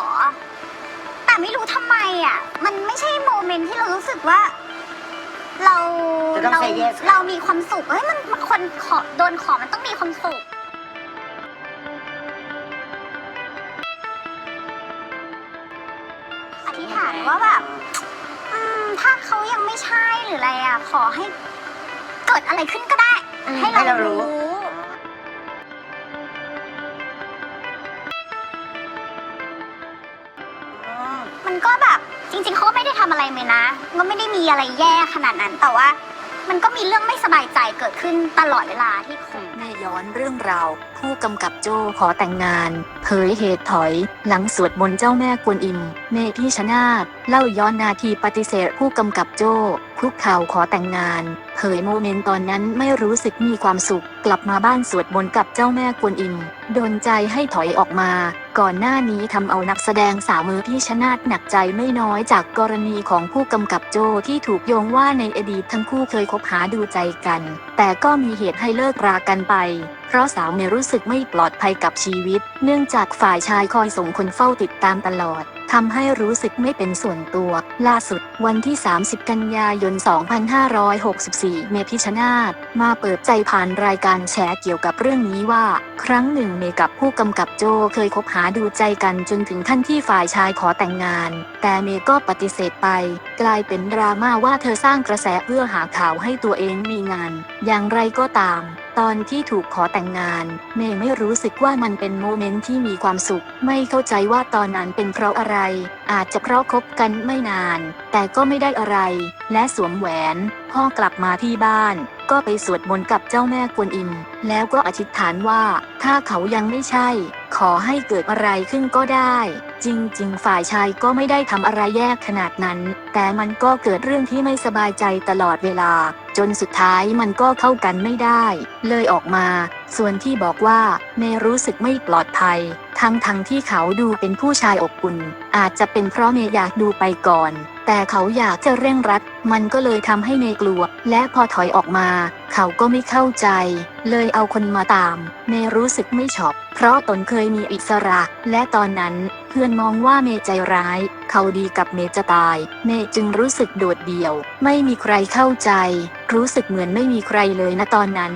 อ แต่ไม่รู้ทำไมอะ มันไม่ใช่โมเมนต์ที่เรารู้สึกว่า เราเรา yes. เรามีความสุขเฮ้ยมันมันคนขอโดนขอมันต้องมีความสุข อธิษฐานว่าแบบถ้าเขายังไม่ใช่หรืออะไรอะ ขอให้เกิดอะไรขึ้นก็ได้ให้เรารู้ มันก็แบบจริงๆเขาก็ไม่ได้ทำอะไรเลยนะ ก็ไม่ได้มีอะไรแย่ขนาดนั้น แต่ว่า มันก็มีเรื่องไม่สบายใจเกิดขึ้นตลอดเวลาที่คบ แม่ย้อนเรื่องราว ผู้กำกับโจขอแต่งงานเผยเหตุถอย หลังสวดมนต์เจ้าแม่กวนอิม เมพิชนาธเล่าย้อนนาทีปฏิเสธผู้กำกับโจ้คุกเข่าขอแต่งงาน เผยโมเมนต์ตอนนั้นไม่รู้สึกมีความสุข กลับมาบ้านสวดมนต์กับเจ้าแม่กวนอิม โดนใจให้ถอยออกมา ก่อนหน้านี้ทำเอานักแสดงสาวมือพี่ชนาธหนักใจไม่น้อยจากกรณีของผู้กำกับโจที่ถูกโยงว่าในอดีตทั้งคู่เคยคบหาดูใจกันแต่ก็มีเหตุให้เลิกรากันไป เพราะสาวเมย์รู้สึกไม่ปลอดภัยกับชีวิต เนื่องจากฝ่ายชายคอยส่งคนเฝ้าติดตามตลอดทำให้รู้สึกไม่เป็นส่วนตัว ล่าสุดวันที่ 30 กันยายน 2564 เมพิชนาธมาเปิดใจผ่านรายการแฉเกี่ยวกับเรื่องนี้ว่า ครั้งหนึ่งเมกับผู้กำกับโจเคยคบหาดูใจกันจนถึงขั้นที่ฝ่ายชายขอแต่งงาน แต่เมก็ปฏิเสธไป กลายเป็นดราม่าว่าเธอสร้างกระแสเพื่อหาข่าวให้ตัวเองมีงาน อย่างไรก็ตาม ตอนที่ถูกขอแต่งงานเมย์ไม่รู้สึกว่ามันเป็นโมเมนต์ที่มีความสุข ไม่เข้าใจว่าตอนนั้นเป็นเพราะอะไร อาจจะเพราะคบกันไม่นาน แต่ก็ไม่ได้อะไร และสวมแหวน พ่อกลับมาที่บ้าน ก็ไปสวดมนต์กับเจ้าแม่กวนอิม แล้วก็อธิษฐานว่า ถ้าเขายังไม่ใช่ ขอให้เกิดอะไรขึ้นก็ได้ จริง ๆ ฝ่ายชายก็ไม่ได้ทำอะไรแย่ขนาดนั้น แต่มันก็เกิดเรื่องที่ไม่สบายใจตลอดเวลา จนสุดท้ายมันก็เข้ากันไม่ได้ เลยออกมา ส่วนที่บอกว่าเมย์รู้สึกไม่ปลอดภัย ทั้งทั้งๆที่เขาดูเป็นผู้ชายอบอุ่นอาจจะเป็นเพราะเมย์อยากดูไปก่อน แต่เขาอยากจะเร่งรัด มันก็เลยทำให้เมย์กลัว และพอถอยออกมา เขาก็ไม่เข้าใจ เลยเอาคนมาตามเมย์รู้สึกไม่ชอบ เพราะตนเคยมีอิสระ และตอนนั้น เพื่อนมองว่าเมย์ใจร้าย เขาดีกับเมย์จะตาย เมย์จึงรู้สึกโดดเดี่ยว ไม่มีใครเข้าใจ รู้สึกเหมือนไม่มีใครเลยนะตอนนั้น